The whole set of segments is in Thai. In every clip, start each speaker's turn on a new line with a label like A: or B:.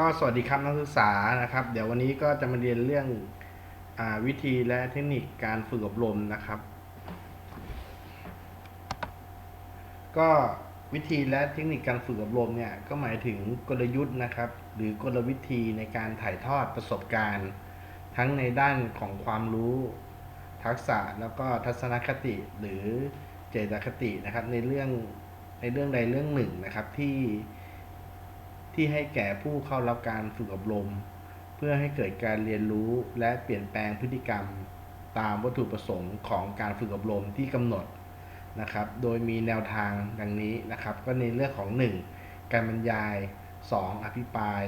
A: ก็สวัสดีครับนักศึกษานะครับ เดี๋ยววันนี้ก็จะมาเรียนเรื่องอวิธีและเทคนิคการฝึกอบรมนะครับ ก็วิธีและเทคนิคการฝึกอบรมเนี่ยก็หมายถึงกลยุทธ์นะครับ หรือกลวิธีในการถ่ายทอดประสบการณ์ ทั้งในด้านของความรู้ ทักษะแล้วก็ทัศนคติหรือเจตคตินะครับในเรื่องในเรื่องใดเรื่องหนึ่งนะครับที่ ที่ให้แก่ผู้เข้ารับการฝึกอบรม เพื่อให้เกิดการเรียนรู้และเปลี่ยนแปลงพฤติกรรม ตามวัตถุประสงค์ของการฝึกอบรมที่กำหนดนะครับ โดยมีแนวทางดังนี้นะครับ ก็ในเรื่องของ 1. การบรรยาย 2. อภิปราย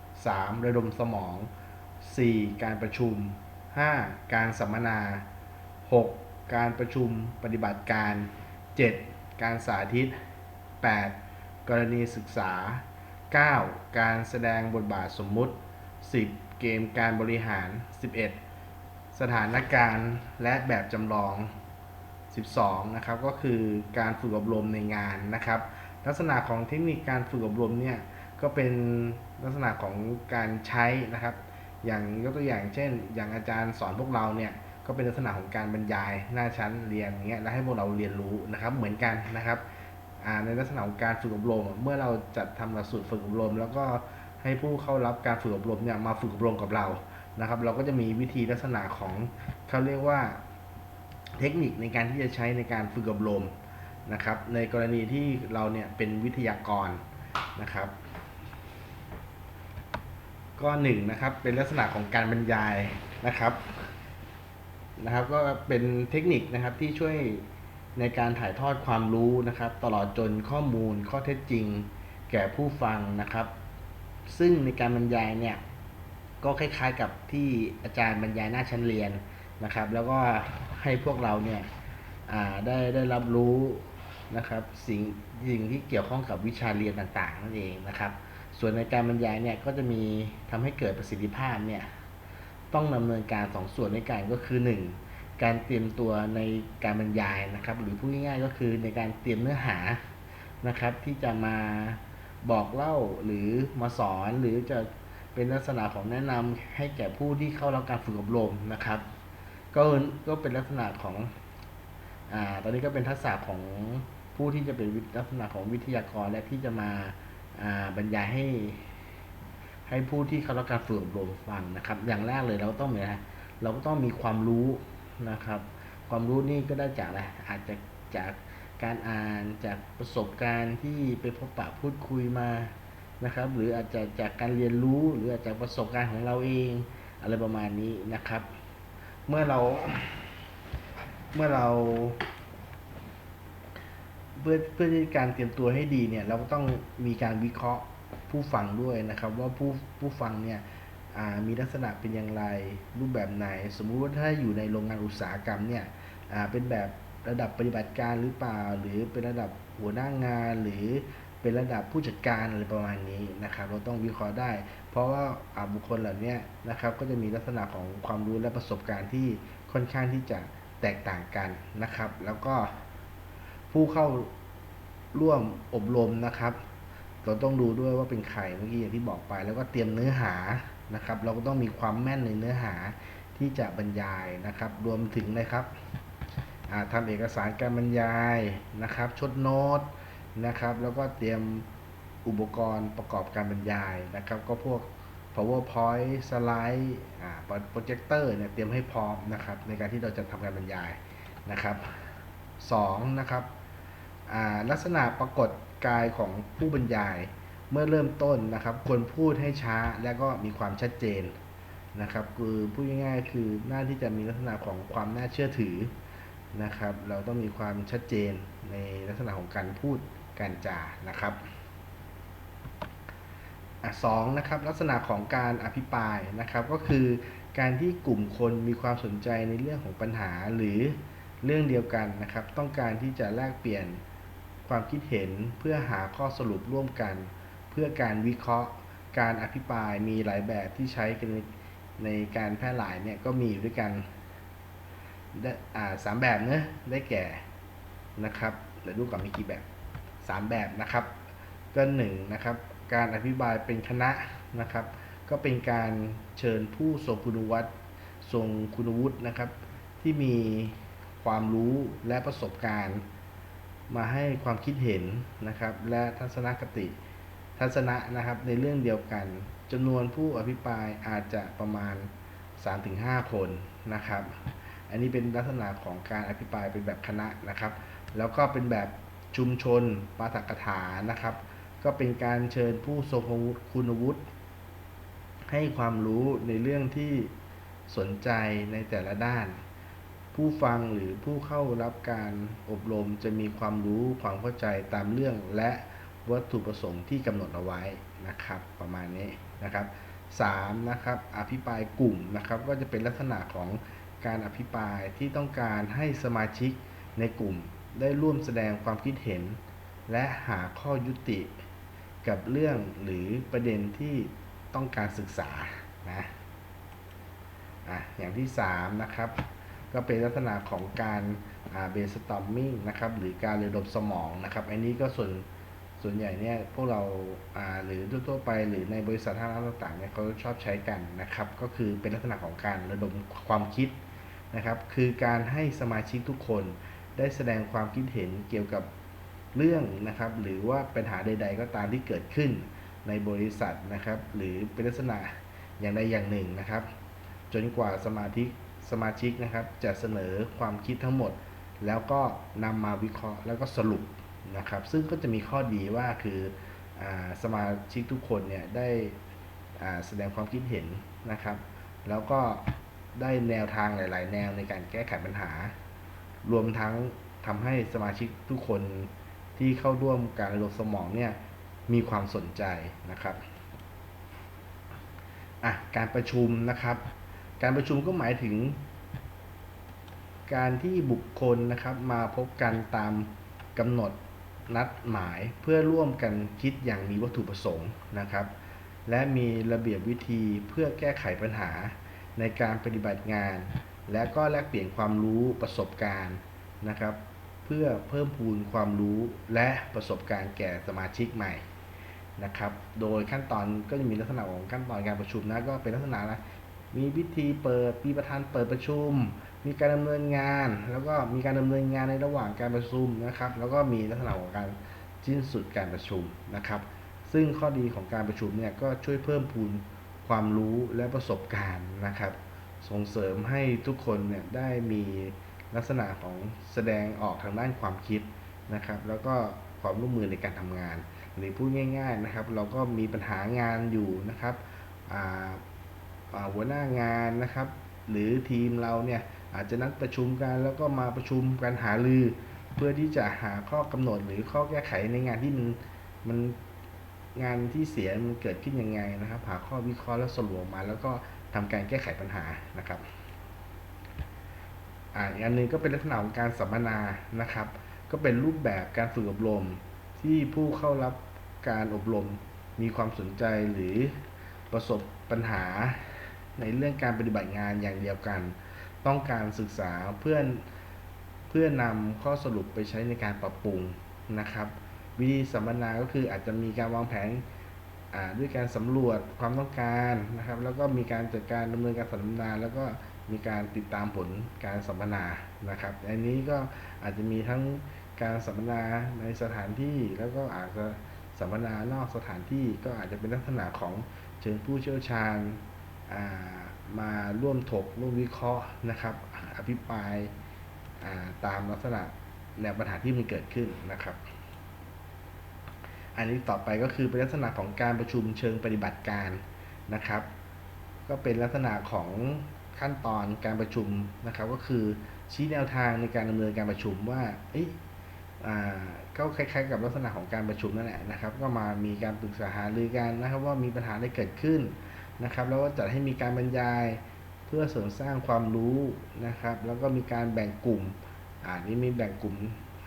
A: 3. ระดมสมอง 4. การประชุม 5. การสัมมนา 6. การประชุมปฏิบัติการ 7. การสาธิต 8. กรณีศึกษา 9. การแสดงบทบาทสมมุติ 10. เกมการบริหาร 11. สถานการณ์และแบบจำลอง 12นะครับก็คือการฝึกอบรมในงานนะครับ ลักษณะของเทคนิคการฝึกอบรมเนี่ยก็เป็นลักษณะของการใช้นะครับ อย่างยกตัวอย่างเช่น อย่างอาจารย์สอนพวกเราเนี่ยก็เป็นลักษณะของการบรรยายหน้าชั้นเรียนอย่างเงี้ยแล้วให้พวกเราเรียนรู้นะครับเหมือนกันนะครับ ในลักษณะของการฝึกอบรม เมื่อเราจัดทำหลักสูตรฝึกอบรม แล้วก็ให้ผู้เข้ารับการฝึกอบรมเนี่ยมาฝึกอบรมกับเรานะครับ เราก็จะมีวิธีลักษณะของเขาเรียกว่าเทคนิคในการที่จะใช้ในการฝึกอบรมนะครับ ในกรณีที่เราเนี่ยเป็นวิทยากรนะครับ ก็หนึ่งนะครับเป็นลักษณะของการบรรยายนะครับนะครับ ก็เป็นเทคนิคนะครับที่ช่วย ในการถ่ายทอดความรู้นะครับ ตลอดจนข้อมูลข้อเท็จจริง แก่ผู้ฟังนะครับ ซึ่งในการบรรยายเนี่ยก็คล้ายๆกับที่อาจารย์บรรยายหน้าชั้นเรียนนะครับ แล้วก็ให้พวกเราเนี่ยได้ได้รับรู้นะครับสิ่งสิ่งที่เกี่ยวข้องกับวิชาเรียนต่างๆนั่นเองนะครับ ส่วนในการบรรยายเนี่ยก็จะมีทำให้เกิดประสิทธิภาพเนี่ยต้องดำเนินการสองส่วนในการก็คือ 1. การเตรียมตัวในการบรรยายนะครับ หรือพูดง่ายๆก็คือในการเตรียมเนื้อหานะครับ ที่จะมาบอกเล่าหรือมาสอนหรือจะเป็นลักษณะของแนะนำให้แก่ผู้ที่เข้ารับการฝึกอบรมนะครับ ก็ก็เป็นลักษณะของอ่าตอนนี้ก็เป็นทักษะของผู้ที่จะเป็นลักษณะของวิทยากรและที่จะมาอ่าบรรยายให้ ให้ผู้ที่เข้ารับการฝึกอบรมฟังนะครับ อย่างแรกเลยเราต้องมีอะไรเราก็ต้องมีความรู้ นะครับ ความรู้นี่ก็ได้จากอะไรอาจจะจากการอ่านจากประสบการณ์ที่ไปพบปะพูดคุยมานะครับ หรืออาจจะจากการเรียนรู้หรืออาจจะประสบการณ์ของเราเองอะไรประมาณนี้นะครับ เมื่อเราเมื่อเราเพื่อเพื่อที่การเตรียมตัวให้ดีเนี่ยเราก็ต้องมีการวิเคราะห์ผู้ฟังด้วยนะครับ ว่าผู้ผู้ฟังเนี่ย มีลักษณะเป็นอย่างไรรูปแบบไหน สมมุติว่าถ้าอยู่ในโรงงานอุตสาหกรรมเนี่ยเป็นแบบระดับปฏิบัติการหรือเปล่า หรือเป็นระดับหัวหน้างานหรือเป็นระดับผู้จัดการอะไรประมาณนี้นะครับ เราต้องวิเคราะห์ได้ เพราะว่าอ่าบุคคลเหล่านี้นะครับ ก็จะมีลักษณะของความรู้และประสบการณ์ที่ค่อนข้างที่จะแตกต่างกันนะครับ แล้วก็ผู้เข้าร่วมอบรมนะครับ เราต้องดูด้วยว่าเป็นใครเมื่อกี้อย่างที่บอกไป แล้วก็เตรียมเนื้อหา นะครับ เราก็ต้องมีความแม่นในเนื้อหาที่จะบรรยายนะครับ รวมถึงนะครับอ่าทำเอกสารการบรรยายนะครับ ชดโน้ตนะครับ แล้วก็เตรียมอุปกรณ์ประกอบการบรรยายนะครับ ก็พวก powerpoint สไลด์อ่าโปรเจคเตอร์เนี่ยเตรียมให้พร้อมนะครับ ในการที่เราจะทำการบรรยายนะครับสองนะครับลักษณะปรากฏกายของผู้บรรยาย เมื่อเริ่มต้นนะครับควรพูดให้ช้าและก็มีความชัดเจนนะครับ คือพูดง่ายๆคือหน้าที่จะมีลักษณะของความน่าเชื่อถือนะครับ เราต้องมีความชัดเจนในลักษณะของการพูดการจานะครับอะสองนะครับลักษณะของการอภิปรายนะครับ ก็คือการที่กลุ่มคนมีความสนใจในเรื่องของปัญหาหรือเรื่องเดียวกันนะครับ ต้องการที่จะแลกเปลี่ยนความคิดเห็นเพื่อหาข้อสรุปร่วมกัน พื่อการวิเคราะห์การอภิปรายมีหลายแบบที่ใช้กันในในการแพร่หลายเนี่ยก็มีอยู่ด้วยกันสามแบบเนะได้แก่นะครับเดี๋ยวดูก่อนมีกี่แบบสามแบบนะครับ ก็หนึ่งนะครับการอภิปรายเป็นคณะนะครับ ก็เป็นการเชิญผู้ทรงคุณวัตรทรงคุณวุฒินะครับ ที่มีความรู้และประสบการณ์ มาให้ความคิดเห็นนะครับ และทัศนคติ ทัศนะนะครับในเรื่องเดียวกันจำนวนผู้อภิปรายอาจจะประมาณ 3-5 คนนะครับ อันนี้เป็นลักษณะของการอภิปรายเป็นแบบคณะนะครับ แล้วก็เป็นแบบชุมชนปาฐกถานะครับ ก็เป็นการเชิญผู้ทรงคุณวุฒิให้ความรู้ในเรื่องที่สนใจในแต่ละด้าน ผู้ฟังหรือผู้เข้ารับการอบรมจะมีความรู้ความเข้าใจตามเรื่องและ วัตถุประสงค์ที่กำหนดเอาไว้นะครับประมาณนี้นะครับ3นะครับอภิปรายกลุ่มนะครับก็จะเป็นลักษณะของการอภิปรายที่ต้องการให้สมาชิกในกลุ่มได้ร่วมแสดงความคิดเห็น และหาข้อยุติ กับเรื่องหรือประเด็นที่ต้องการศึกษานะอะอย่างที่3นะครับก็เป็นลักษณะของการเบสตอมมิ่งนะครับหรือการระดมสมองนะครับอันนี้ก็ส่วน ส่วนใหญ่เนี่ยพวกเราหรือทั่วๆไปหรือในบริษัททางต่างๆเนี่ยเขาชอบใช้กันนะครับ ก็คือเป็นลักษณะของการระดมความคิดนะครับ คือการให้สมาชิกทุกคนได้แสดงความคิดเห็นเกี่ยวกับเรื่องนะครับ หรือว่าปัญหาใด ๆ ก็ตามที่เกิดขึ้นในบริษัทนะครับ หรือเป็นลักษณะอย่างใดอย่างหนึ่งนะครับ จนกว่าสมาชิกสมาชิกนะครับ จะเสนอความคิดทั้งหมด แล้วก็นำมาวิเคราะห์แล้วก็สรุป นะครับ ซึ่งก็จะมีข้อดีว่าคืออสมาชิกทุกคนเนี่ยได้แสดงความคิดเห็นนะครับ แล้วก็ได้แนวทางหลาย ๆ แนวในการแก้ไขปัญหา รวมทั้งทำให้สมาชิกทุกคนที่เข้าร่วมการระดมสมองเนี่ยมีความสนใจนะครับอะการประชุมนะครับ การประชุมก็หมายถึง การที่บุคคลนะครับมาพบกันตามกำหนด นัดหมายเพื่อร่วมกันคิดอย่างมีวัตถุประสงค์นะครับ และมีระเบียบวิธีเพื่อแก้ไขปัญหาในการปฏิบัติงาน และก็แลกเปลี่ยนความรู้ประสบการณ์นะครับ เพื่อเพิ่มพูนความรู้และประสบการณ์แก่สมาชิกใหม่นะครับ โดยขั้นตอนก็จะมีลักษณะของขั้นตอนการประชุมนะก็เป็นลักษณะนะมีพิธีเปิดมีประธานเปิดประชุม มีการดำเนินงาน แล้วก็มีการดำเนินงานในระหว่างการประชุมนะครับ แล้วก็มีลักษณะของการสิ้นสุดการประชุมนะครับ ซึ่งข้อดีของการประชุมเนี่ยก็ช่วยเพิ่มพูนความรู้และประสบการณ์นะครับ ส่งเสริมให้ทุกคนเนี่ยได้มีลักษณะของแสดงออกทางด้านความคิดนะครับ แล้วก็ความร่วมมือในการทำงาน หรือพูดง่าย ๆนะครับ เราก็มีปัญหางานอยู่นะครับหัวหน้างานนะครับ หรือทีมเราเนี่ย อาจจะนัดประชุมกันแล้วก็มาประชุมกันหารือ เพื่อที่จะหาข้อกำหนดหรือข้อแก้ไขในงานที่มันมันงานที่เสียมันเกิดขึ้นยังไงนะครับ หาข้อวิเคราะห์แล้วสรุปมา แล้วก็ทำการแก้ไขปัญหานะครับอ่าอีกอันนึงก็เป็นลักษณะของการสัมมนานะครับ ก็เป็นรูปแบบการฝึกอบรม ที่ผู้เข้ารับการอบรมมีความสนใจหรือประสบปัญหาในเรื่องการปฏิบัติงานอย่างเดียวกัน ต้องการศึกษาเพื่อนเพื่อนำข้อสรุปไปใช้ในการปรับปรุงนะครับ วิธีสัมมนาก็คืออาจจะมีการวางแผนด้วยการสำรวจความต้องการนะครับ แล้วก็มีการจัดการดำเนินการสัมมนา แล้วก็มีการติดตามผลการสัมมนานะครับ อันนี้ก็อาจจะมีทั้งการสัมมนาในสถานที่แล้วก็อาจจะสัมมนานอกสถานที่ก็อาจจะเป็นลักษณะของเชิญผู้เชี่ยวชาญ มาร่วมถกร่วมวิเคราะห์นะครับ อภิปรายตามลักษณะแนวปัญหาที่มันเกิดขึ้นนะครับ อันนี้ต่อไปก็คือเป็นลักษณะของการประชุมเชิงปฏิบัติการนะครับ ก็เป็นลักษณะของขั้นตอนการประชุมนะครับ ก็คือชี้แนวทางในการดำเนินการประชุมว่าเอ๊ะก็คล้ายๆ กับลักษณะของการประชุมนั่นแหละนะครับ ก็มามีการปรึกษาหารือกันนะครับ ว่ามีปัญหาได้เกิดขึ้น นะครับ แล้วก็จัดให้มีการบรรยายเพื่อเสริมสร้างความรู้นะครับ แล้วก็มีการแบ่งกลุ่มอ่านี้มีแบ่งกลุ่ม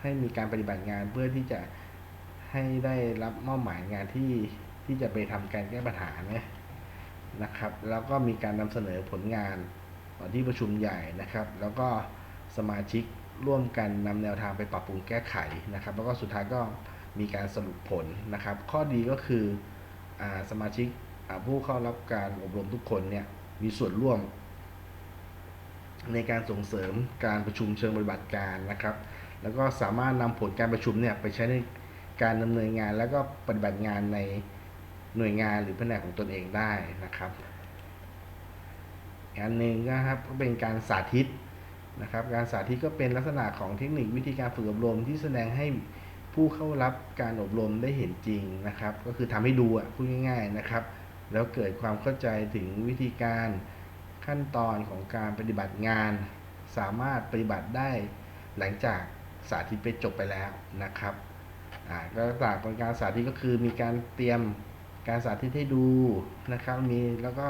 A: ให้มีการปฏิบัติงานเพื่อที่จะให้ได้รับมอบหมายงานที่ที่จะไปทำการแก้ปัญหาเนี่ยนะครับ แล้วก็มีการนำเสนอผลงานต่อที่ประชุมใหญ่นะครับ แล้วก็สมาชิกร่วมกันนำแนวทางไปปรับปรุงแก้ไขนะครับ แล้วก็สุดท้ายก็มีการสรุปผลนะครับ ข้อดีก็คืออสมาชิก ผู้เข้ารับการอบรมทุกคนเนี่ยมีส่วนร่วม ในการส่งเสริมการประชุมเชิงปฏิบัติการนะครับ แล้วก็สามารถนำผลการประชุมเนี่ยไปใช้ในการดำเนินงาน แล้วก็ปฏิบัติงานในหน่วยงานหรือแผนกของตนเองได้นะครับอันหนึ่งนะครับก็เป็นการสาธิตนะครับ การสาธิตก็เป็นลักษณะของเทคนิควิธีการฝึกอบรมที่แสดงให้ผู้เข้ารับการอบรมได้เห็นจริงนะครับ ก็คือทำให้ดูอะพูดง่าย ๆนะครับ แล้วเกิดความเข้าใจถึงวิธีการขั้นตอนของการปฏิบัติงาน สามารถปฏิบัติได้หลังจากสาธิตไปจบไปแล้วนะครับอ่าก็ต่างของการสาธิตก็คือมีการเตรียมการสาธิตให้ดูนะครับมีแล้วก็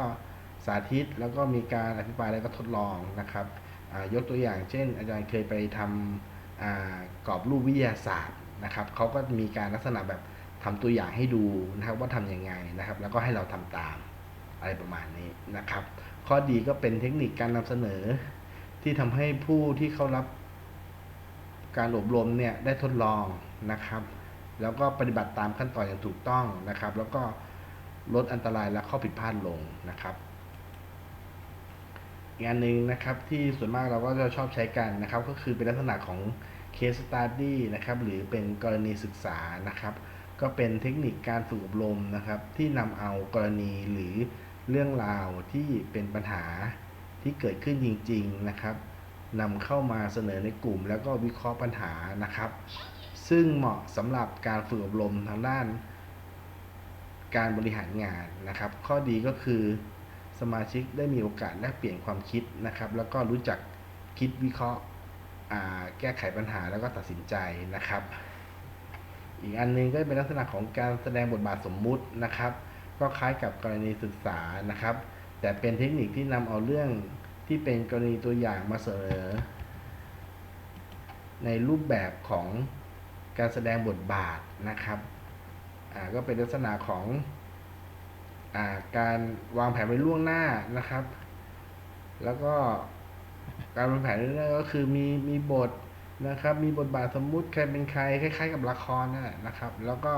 A: สาธิตแล้วก็มีการอธิบายแล้วก็ทดลองนะครับอ่ายกตัวอย่างเช่น อาจารย์เคยไปทำอ่ากรอบรูปวิทยาศาสตร์นะครับเขาก็มีการลักษณะแบบ ทำตัวอย่างให้ดูนะครับว่าทำยังไงนะครับ แล้วก็ให้เราทำตามอะไรประมาณนี้นะครับ ข้อดีก็เป็นเทคนิคการนำเสนอ ที่ทำให้ผู้ที่เข้ารับการอบรมเนี่ยได้ทดลองนะครับ แล้วก็ปฏิบัติตามขั้นตอนอย่างถูกต้องนะครับ แล้วก็ลดอันตรายและข้อผิดพลาดลงนะครับอีกอันหนึ่งนะครับที่ส่วนมากเราก็จะชอบใช้กันนะครับ ก็คือเป็นลักษณะของ case study นะครับ หรือเป็นกรณีศึกษานะครับ ก็เป็นเทคนิคการฝึกอบรมนะครับ ที่นำเอากรณีหรือเรื่องราวที่เป็นปัญหาที่เกิดขึ้นจริง ๆนะครับนำเข้ามาเสนอในกลุ่ม แล้วก็วิเคราะห์ปัญหานะครับ ซึ่งเหมาะสำหรับการฝึกอบรมทางด้าน การบริหารงานนะครับ ข้อดีก็คือสมาชิกได้มีโอกาสแลกเปลี่ยนความคิดนะครับ แล้วก็รู้จักคิดวิเคราะห์แก้ไขปัญหาแล้วก็ตัดสินใจนะครับ อีกอันหนึงก็เป็นลักษณะของการแสดงบทบาทสมมุตินะครับ ก็คล้ายกับกรณีศึกษานะครับ แต่เป็นเทคนิคที่นำเอาเรื่องที่เป็นกรณีตัวอย่างมาเสนอ ในรูปแบบของการแสดงบทบาทนะครับอ่าก็เป็นลักษณะของอาการวางแผนไว้ล่วงหน้านะครับ แล้วก็การวางแผนไว้ล่วงหน้าก็คือมีมีบท นะครับ มีบทบาทสมมุติใครเป็นใครคล้ายๆ กับละครนั่นแหละนะครับ แล้วก็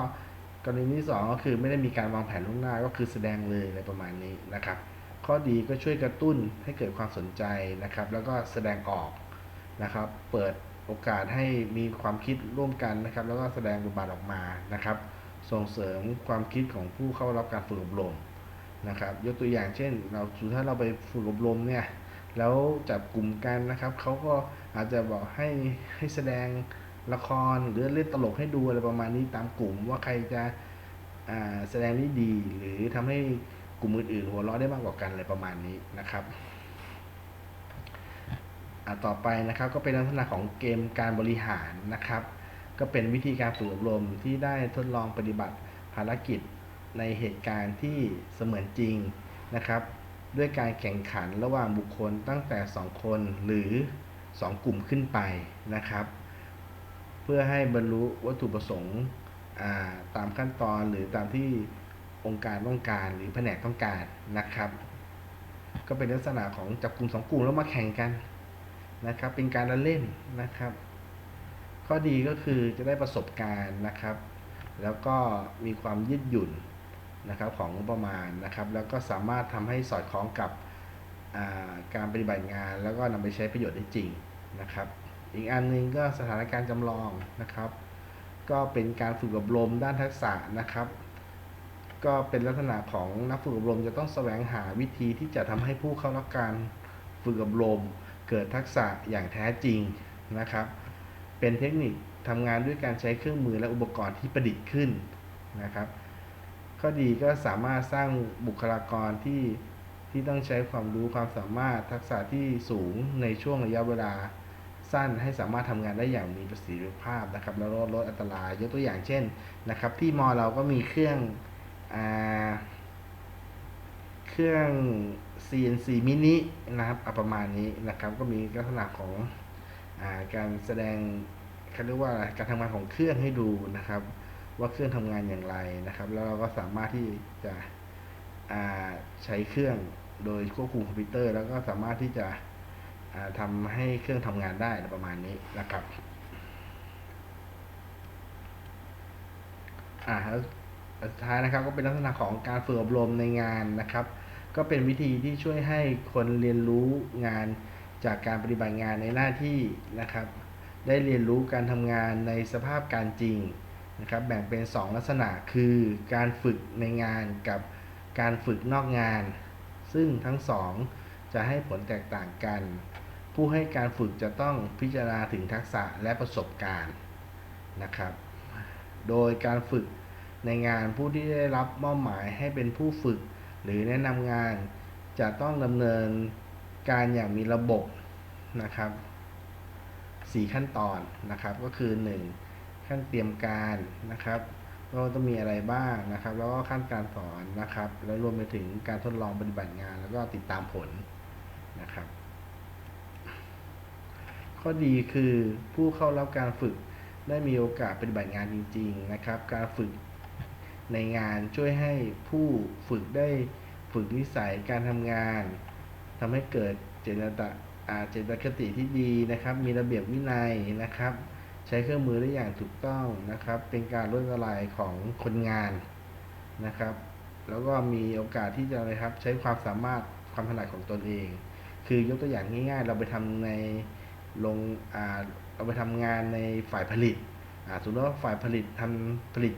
A: กรณีที่สองก็คือไม่ได้มีการวางแผนล่วงหน้าก็คือแสดงเลยอะไรประมาณนี้นะครับ ข้อดีก็ช่วยกระตุ้นให้เกิดความสนใจนะครับ แล้วก็แสดงออกนะครับ เปิดโอกาสให้มีความคิดร่วมกันนะครับ แล้วก็แสดงบทบาทออกมานะครับ ส่งเสริมความคิดของผู้เข้ารับการฝึกอบรมนะครับ ยกตัวอย่างเช่น เราถ้าเราไปฝึกอบรมเนี่ยแล้วจับกลุ่มกันนะครับเขาก็ อาจจะบอกให้ให้แสดงละครหรือเล่นตลกให้ดูอะไรประมาณนี้ตามกลุ่มว่าใครจะแสดงได้ดี หรือทำให้กลุ่มอื่นๆหัวเราะได้มากกว่ากันอะไรประมาณนี้นะครับต่อไปนะครับก็เป็นลักษณะของเกมการบริหารนะครับ ก็เป็นวิธีการฝึกอบรมที่ได้ทดลองปฏิบัติภารกิจในเหตุการณ์ที่เสมือนจริงนะครับ ด้วยการแข่งขันระหว่างบุคคลตั้งแต่ 2 คนหรือ 2 กลุ่มขึ้นไปนะครับ เพื่อให้บรรลุวัตถุประสงค์ตามขั้นตอนหรือตามที่องค์การต้องการหรือแผนกต้องการนะครับ ก็เป็นลักษณะของจับกลุ่มสองกลุ่มแล้วมาแข่งกันนะครับ เป็นการละเล่นนะครับ ข้อดีก็คือจะได้ประสบการณ์นะครับ แล้วก็มีความยืดหยุ่นนะครับของงบประมาณนะครับ แล้วก็สามารถทำให้สอดคล้องกับ การปฏิบัติงาน แล้วก็นำไปใช้ประโยชน์ได้จริงนะครับ อีกอันหนึงก็สถานการณ์จำลองนะครับ ก็เป็นการฝึกอบรมด้านทักษะนะครับ ก็เป็นลักษณะของนักฝึกอบรมจะต้องแสวงหาวิธีที่จะทำให้ผู้เข้ารับการฝึกอบรม เกิดทักษะอย่างแท้จริงนะครับ เป็นเทคนิคทำงานด้วยการใช้เครื่องมือและอุปกรณ์ที่ประดิษฐ์ขึ้นนะครับ ข้อดีก็สามารถสร้างบุคลากรที่ ที่ต้องใช้ความรู้ความสามารถทักษะที่สูงในช่วงระยะเวลาสั้นให้สามารถทำงานได้อย่างมีประสิทธิภาพนะครับแล้วลดลดอันตรายยกตัวอย่างเช่นนะครับ ที่มอเราก็มีเครื่องอเครื่อง CNC mini นะครับอประมาณนี้นะครับ ก็มีลักษณะของอาการแสดงเขาเรียกว่าการทำงานของเครื่องให้ดูนะครับ ว่าเครื่องทำงานอย่างไรนะครับ แล้วเราก็สามารถที่จะใช้เครื่อง โดยควบคุมคอมพิวเตอร์ แล้วก็สามารถที่จะอ่าทำให้เครื่องทำงานได้ประมาณนี้นะครับอ่าแล้วสุดท้ายนะครับก็เป็นลักษณะของการฝึกอบรมในงานนะครับ ก็เป็นวิธีที่ช่วยให้คนเรียนรู้งานจากการปฏิบัติงานในหน้าที่นะครับ ได้เรียนรู้การทำงานในสภาพการจริงนะครับ แบ่งเป็น 2 ลักษณะคือการฝึกในงานกับการฝึกนอกงาน ซึ่งทั้งสองจะให้ผลแตกต่างกัน ผู้ให้การฝึกจะต้องพิจารณาถึงทักษะและประสบการณ์นะครับ โดยการฝึกในงานผู้ที่ได้รับมอบหมายให้เป็นผู้ฝึก หรือแนะนำงานจะต้องดำเนินการอย่างมีระบบนะครับ4ขั้นตอนนะครับก็คือ 1 ขั้นเตรียมการนะครับ ว่าต้องมีอะไรบ้างนะครับ แล้วก็ขั้นการสอนนะครับ แล้วรวมไปถึงการทดลองปฏิบัติงาน แล้วก็ติดตามผลนะครับ ข้อดีคือผู้เข้ารับการฝึกได้มีโอกาสปฏิบัติงานจริง ๆ นะครับ การฝึกในงานช่วยให้ผู้ฝึกได้ฝึกนิสัยการทำงานทำให้เกิดเจตนาอาเจตคติที่ดีนะครับ มีระเบียบวินัยนะครับ ใช้เครื่องมือได้อย่างถูกต้องนะครับ เป็นการลดละลายของคนงานนะครับ แล้วก็มีโอกาสที่จะนะครับใช้ความสามารถความถนัดของตนเอง คือยกตัวอย่างง่ายๆ เราไปทำในโรงอ่าเราไปทำงานในฝ่ายผลิตอ่าสมมติว่าฝ่ายผลิตทำผลิต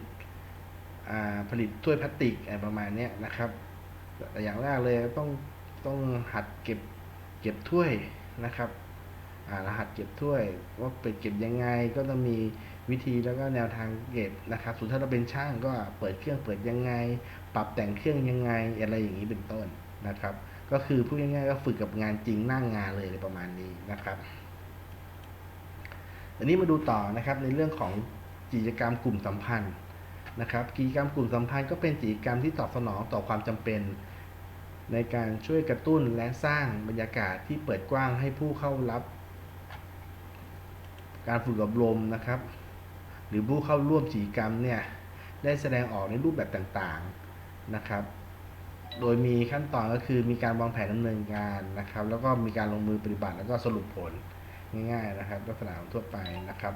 A: อ่าผลิตถ้วยพลาสติกอะไรประมาณเนี้ยนะครับแต่อย่างแรกเลยต้องต้องหัดเก็บเก็บถ้วยนะครับ รหัสเก็บถ้วยว่าไปเก็บยังไงก็ต้องมีวิธีแล้วก็แนวทางเก็บนะครับส่วนถ้าเราเป็นช่างก็เปิดเครื่องเปิดยังไง ปรับแต่งเครื่องยังไงอะไรอย่างนี้เป็นต้นนะครับ ก็คือพูดง่ายๆก็ฝึกกับงานจริงนั่งงานเลยประมาณนี้นะครับอันนี้มาดูต่อนะครับในเรื่องของกิจกรรมกลุ่มสัมพันธ์นะครับ กิจกรรมกลุ่มสัมพันธ์ก็เป็นกิจกรรมที่ตอบสนองต่อความจำเป็น ในการช่วยกระตุ้นและสร้างบรรยากาศที่เปิดกว้างให้ผู้เข้ารับ การฝึกอบรมนะครับ หรือผู้เข้าร่วมกิจกรรมเนี่ยได้แสดงออกในรูปแบบต่างๆนะครับ โดยมีขั้นตอนก็คือมีการวางแผนดำเนินการนะครับ แล้วก็มีการลงมือปฏิบัติแล้วก็สรุปผลง่ายๆนะครับ ลักษณะทั่วไปนะครับ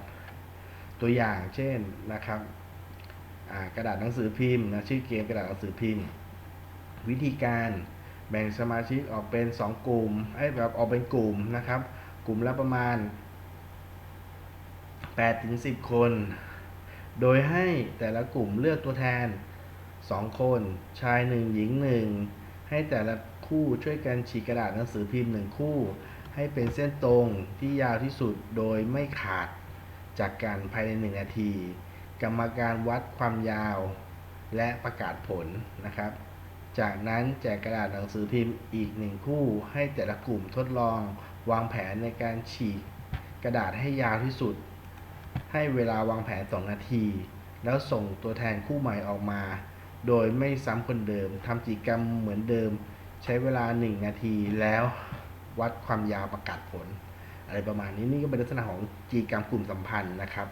A: ตัวอย่างเช่นนะครับกระดาษหนังสือพิมพ์นะชื่อเกมกระดาษหนังสือพิมพ์ วิธีการแบ่งสมาชิกออกเป็น 2 กลุ่มไอ้แบบออกเป็นกลุ่มนะครับ กลุ่มละประมาณ 8ถึง10 คน โดยให้แต่ละกลุ่มเลือกตัวแทน 2 คน ชาย 1 หญิง 1 ให้แต่ละคู่ช่วยกันฉีกกระดาษหนังสือพิมพ์ 1 คู่ ให้เป็นเส้นตรงที่ยาวที่สุดโดยไม่ขาดจากกันภายใน 1 นาที กรรมการวัดความยาวและประกาศผลนะครับ จากนั้นแจกกระดาษหนังสือพิมพ์อีกหนึ่งคู่ ให้แต่ละกลุ่มทดลองวางแผนในการฉีกกระดาษให้ยาวที่สุด ให้เวลาวางแผน 2 นาที แล้วส่งตัวแทนคู่ใหม่ออกมา โดยไม่ซ้ำคนเดิมทำกิจกรรมเหมือนเดิม ใช้เวลา 1 นาทีแล้ววัดความยาวประกาศผล อะไรประมาณนี้นี่ก็เป็นลักษณะของกิจกรรมกลุ่มสัมพันธ์นะครับ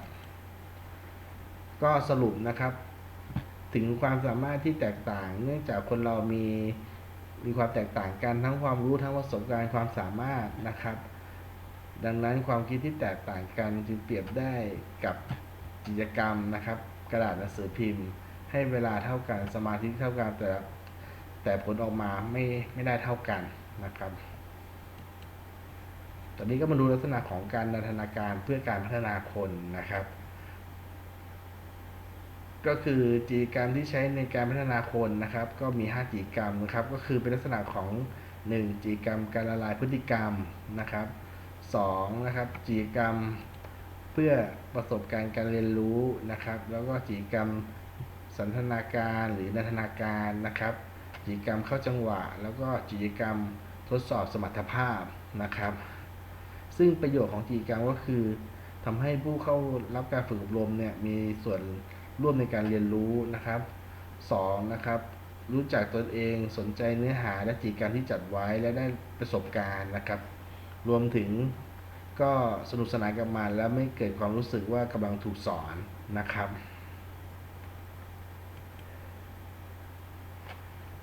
A: ก็สรุปนะครับ ถึงความสามารถที่แตกต่าง เนื่องจากคนเรามีมีความแตกต่างกันทั้งความรู้ทั้งประสบการณ์ความสามารถนะครับ ดังนั้นความคิดที่แตกต่างกันจึงเปรียบได้กับกิจกรรมนะครับ กระดาษหนังสือพิมพ์ ให้เวลาเท่ากันสมาธิเท่ากันแต่แต่ผลออกมาไม่ไม่ได้เท่ากันนะครับ ตอนนี้ก็มาดูลักษณะของการนันทนาการเพื่อการพัฒนาคนนะครับ ก็คือกิจกรรมที่ใช้ในการพัฒนาคนนะครับ ก็มี 5กิจกรรมนะครับ ก็คือเป็นลักษณะของ 1กิจกรรมการละลายพฤติกรรมนะครับ 2นะครับกิกรรมเพื่อประสบการณ์การเรียนรู้นะครับ แล้วก็กิกรรมสันทนาการหรือนันทนาการนะครับกิกรรมเข้าจังหวะ แล้วก็กิกรรมทดสอบสมรรถภาพนะครับ ซึ่งประโยชน์ของกิกรรมก็คือทำให้ผู้เข้ารับการฝึกอบรมเนี่ยมีส่วนร่วมในการเรียนรู้นะครับ2นะครับรู้จักตนเองสนใจเนื้อหาและกิจกรรมที่จัดไว้และได้ประสบการณ์นะครับ รวมถึงก็สนุกสนานกับมันแล้วไม่เกิดความรู้สึกว่ากำลังถูกสอนนะครับ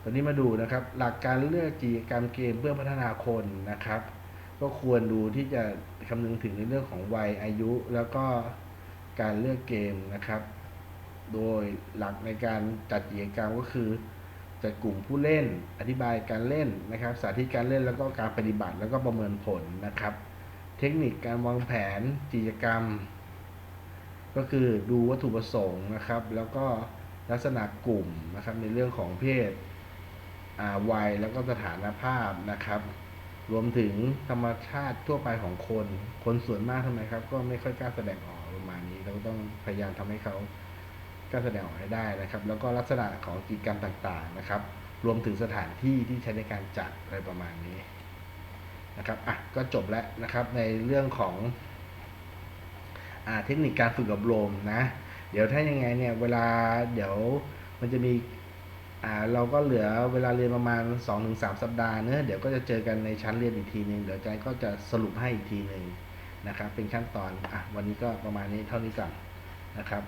A: ตอนนี้มาดูนะครับ หลักการเลือกกิจกรรมเกมเพื่อพัฒนาคนนะครับ ก็ควรดูที่จะคำนึงถึงในเรื่องของวัยอายุ แล้วก็การเลือกเกมนะครับ โดยหลักในการจัดกิจกรรมก็คือ จัดกลุ่มผู้เล่น อธิบายการเล่นนะครับ สาธิตการเล่นแล้วก็การปฏิบัติแล้วก็ประเมินผลนะครับ เทคนิคการวางแผนกิจกรรม ก็คือดูวัตถุประสงค์นะครับ แล้วก็ลักษณะกลุ่มนะครับในเรื่องของเพศอาวัยแล้วก็สถานภาพนะครับ รวมถึงธรรมชาติทั่วไปของคน คนส่วนมากทำไมครับ ก็ไม่ค่อยกล้าแสดงออกประมาณนี้ เราก็ต้องพยายามทำให้เขา กล้าแสดงออกให้ได้นะครับ แล้วก็ลักษณะของกิจกรรมต่างๆนะครับ รวมถึงสถานที่ที่ใช้ในการจัดอะไรประมาณนี้นะครับอะก็จบแล้วนะครับในเรื่องของอ่าเทคนิคการฝึกอบรมนะ เดี๋ยวถ้ายังไงเนี่ยเวลาเดี๋ยวมันจะมีอ่าเราก็เหลือเวลาเรียนประมาณ 2-3 สัปดาห์เนอะเดี๋ยวก็จะเจอกันในชั้นเรียนอีกทีหนึ่งเดี๋ยวอาจารย์ก็จะสรุปให้อีกทีหนึ่งนะครับ เป็นขั้นตอนอะวันนี้ก็ประมาณนี้เท่านี้ก่อนนะครับ